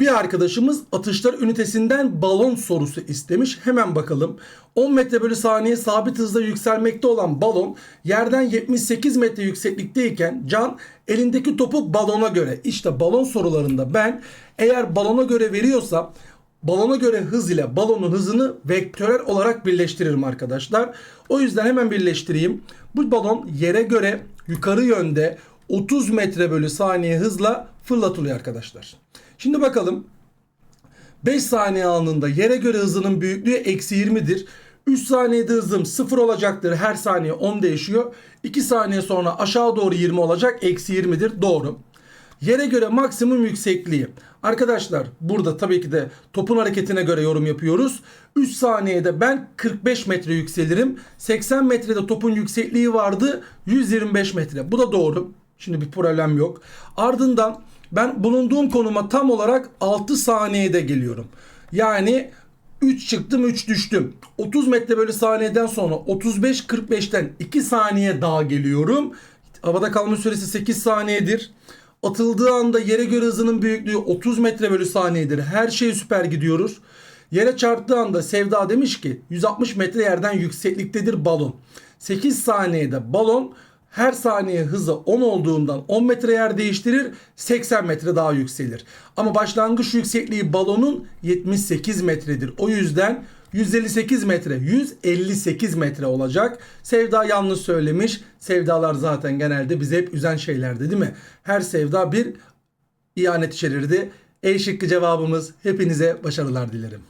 Bir arkadaşımız atışlar ünitesinden balon sorusu istemiş. Hemen bakalım. 10 metre bölü saniye sabit hızla yükselmekte olan balon yerden 78 metre yükseklikteyken Can elindeki topu balona göre işte balon sorularında ben eğer balona göre veriyorsam balona göre hız ile balonun hızını vektörel olarak birleştiririm arkadaşlar. O yüzden hemen birleştireyim. Bu balon yere göre yukarı yönde 30 metre bölü saniye hızla fırlatılıyor arkadaşlar. Şimdi bakalım 5 saniye anında yere göre hızının büyüklüğü eksi 20'dir. 3 saniyede hızım 0 olacaktır. Her saniye 10 değişiyor. 2 saniye sonra aşağı doğru 20 olacak. Eksi 20'dir. Doğru. Yere göre maksimum yüksekliği. Arkadaşlar burada tabii ki de topun hareketine göre yorum yapıyoruz. 3 saniyede ben 45 metre yükselirim. 80 metrede topun yüksekliği vardı. 125 metre. Bu da doğru. Şimdi bir problem yok. Ardından ben bulunduğum konuma tam olarak 6 saniyede geliyorum. Yani 3 çıktım 3 düştüm. 30 metre bölü saniyeden sonra 35-45'ten 2 saniye daha geliyorum. Havada kalma süresi 8 saniyedir. Atıldığı anda yere göre hızının büyüklüğü 30 metre bölü saniyedir. Her şey süper gidiyoruz. Yere çarptığı anda Sevda demiş ki 160 metre yerden yüksekliktedir balon. 8 saniyede balon her saniye hızı 10 olduğundan 10 metre yer değiştirir 80 metre daha yükselir. Ama başlangıç yüksekliği balonun 78 metredir. O yüzden 158 metre 158 metre olacak. Sevda yanlış söylemiş. Sevdalar zaten genelde bizi hep üzen şeylerdi değil mi? Her sevda bir ihanet içerirdi. E şıkkı cevabımız hepinize başarılar dilerim.